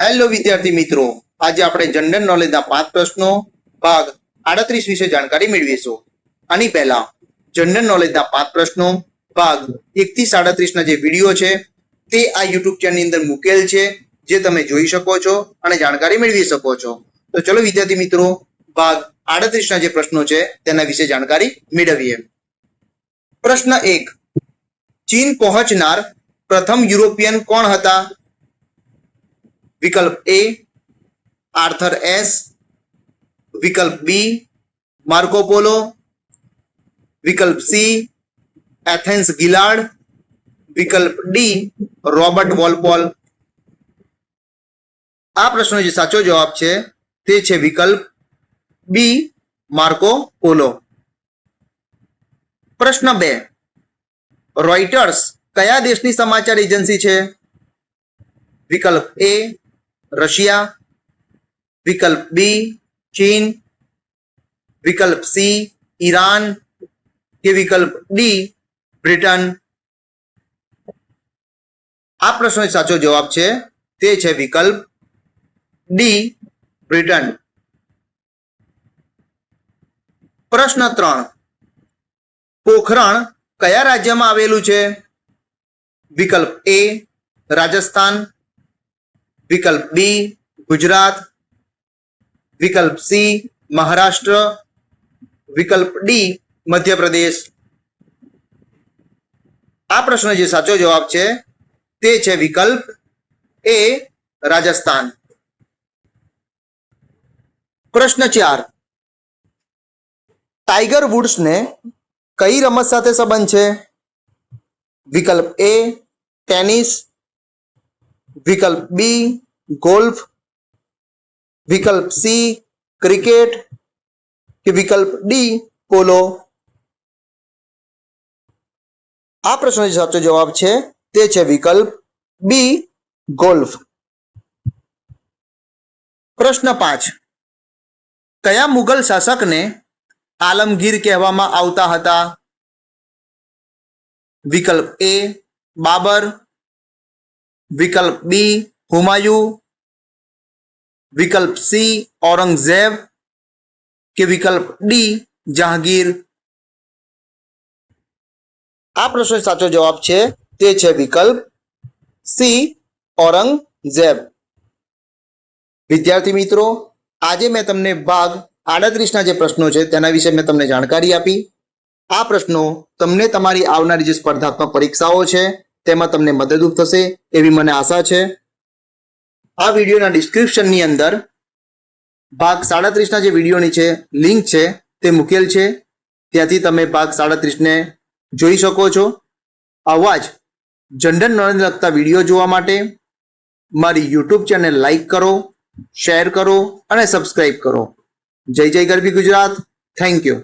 Hello વિદ્યાર્થી મિત્રો. આજે આપણે જનરલ નોલેજના પાંચ પ્રશ્નો, ભાગ આડત્રીસ વિશે જાણકારી મેળવીશું. આની પહેલા જનરલ નોલેજના પાંચ પ્રશ્નો, ભાગ એકથી સાડત્રીસના જે વીડિયો છે, તે આ યુટ્યુબ ચેનલની અંદર મૂકેલ છે, જે તમે જોઈ શકો છો અને જાણકારી મેળવી શકો છો. તો ચલો વિદ્યાર્થી મિત્રો, ભાગ આડત્રીસના જે પ્રશ્નો છે, તેના વિશે જાણકારી મેળવીએ. પ્રશ્ન એક, ચીન પહોંચનાર પ્રથમ યુરોપિયન કોણ હતા? વિકલ્પ એ આર્થર એસ વિકલ્પ બી માર્કો પોલો વિકલ્પ સી એથેન્સ ગિલાડ વિકલ્પ ડી રોબર્ટ વોલપોલ આ પ્રશ્નનો જે સાચો જવાબ છે, તે છે વિકલ્પ બી માર્કો પોલો પ્રશ્ન બે. રોઇટર્સ કયા દેશની સમાચાર એજન્સી છે? વિકલ્પ એ રશિયા, વિકલ્પ બી ચીન, વિકલ્પ સી ઈરાન કે વિકલ્પ ડી બ્રિટન. આ પ્રશ્નનો સાચો જવાબ છે, તે છે વિકલ્પ ડી બ્રિટન. પ્રશ્ન ત્રણ. પોખરણ કયા રાજ્યમાં આવેલું છે? વિકલ્પ એ રાજસ્થાન. વિકલ્પ બી ગુજરાત. વિકલ્પ સી મહારાષ્ટ્ર. વિકલ્પ ડી મધ્યપ્રદેશ. આ પ્રશ્ન જે સાચો જવાબ છે, તે છે વિકલ્પ એ રાજસ્થાન. પ્રશ્ન ચાર. ટાઈગર વુડ્સને કઈ રમત સાથે સંબંધ છે? વિકલ્પ એ ટેનિસ. વિકલ્પ બી ગોલ્ફ વિકલ્પ સી ક્રિકેટ કે વિકલ્પ ડી પોલો આ પ્રશ્નનો સાચો જવાબ છે, તે છે વિકલ્પ બી ગોલ્ફ પ્રશ્ન પાંચ. કયા મુગલ શાસકને આલમગીર કહેવામાં આવતા હતા? વિકલ્પ એ બાબર. વિકલ્પ બી હુમાયુ. વિકલ્પ સી, ઔરંગઝેબ કે વિકલ્પ ડી, જહાંગીર. આ પ્રશ્ન સાચો જવાબ છે, તે છે વિકલ્પ સી, ઔરંગઝેબ. વિદ્યાર્થી મિત્રો, આજે મેં તમને ભાગ આડત્રીસના જે પ્રશ્નો છે, તેના વિશે મેં તમને જાણકારી આપી. આ પ્રશ્નો તમને તમારી આવનારી જે સ્પર્ધાત્મક પરીક્ષાઓ છે, તેમાં તમને મદદરૂપ થશે, એવી મને આશા છે. આ વિડીયોના ડિસ્ક્રિપ્શનની અંદર ભાગ સાડત્રીસના જે વિડીયોની છે લિંક છે, તે મૂકેલ છે. ત્યાંથી તમે ભાગ સાડત્રીસને જોઈ શકો છો. આવા જ જનરલ નોલેજ લગતા વીડિયો જોવા માટે મારી યુટ્યુબ ચેનલ લાઈક કરો શેર કરો અને સબસ્ક્રાઈબ કરો. જય જય ગરબી ગુજરાત. Thank you